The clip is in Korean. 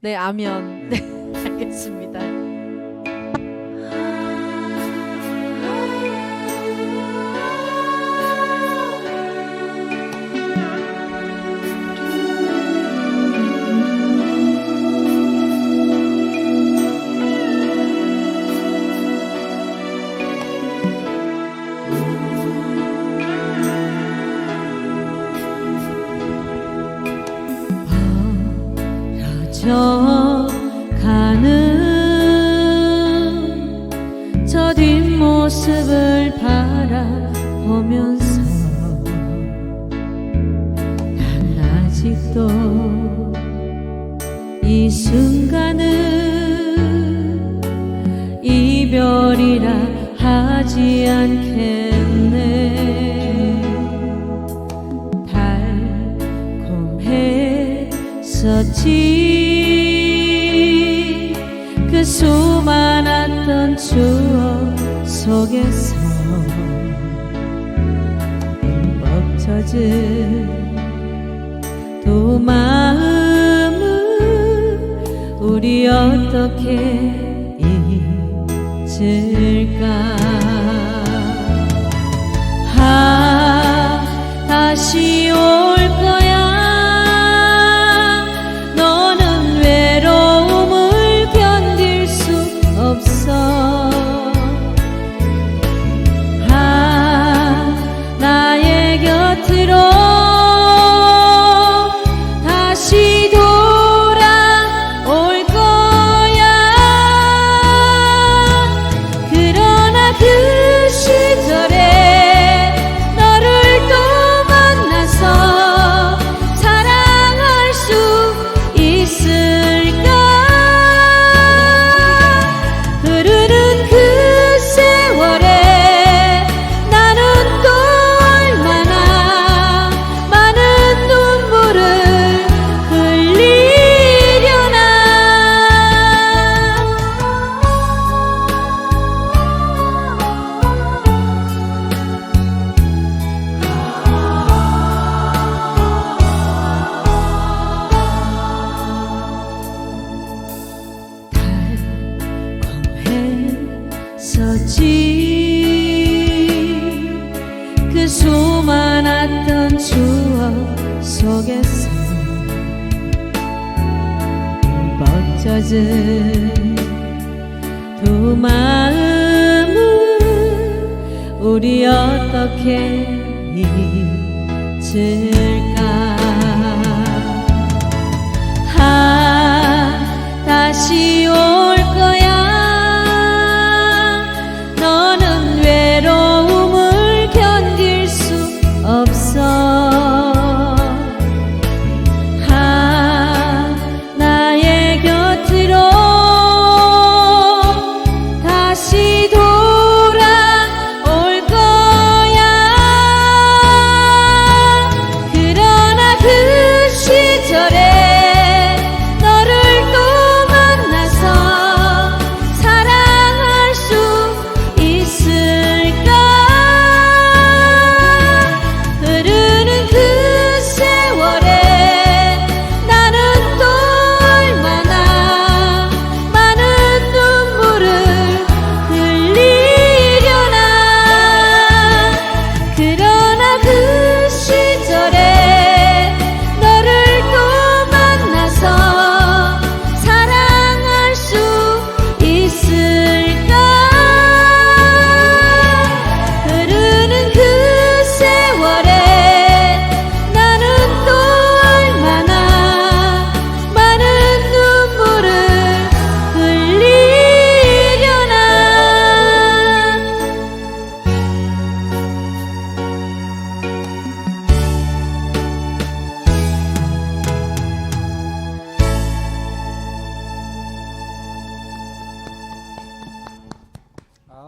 네, 아면. 네, 알겠습니다. 저 가는 저 뒷모습을 바라보면서 난 아직도 이 순간을 이별이라 하지 않겠네. 달콤했었지 그 수많았던 추억 속에서 젖은 두 마음을 우리 어떻게 잊을까? 아 다시 올거 달콤했었지. 그 수많았던 추억 속에서 벅젖은 두 마음을 우리 어떻게 잊을까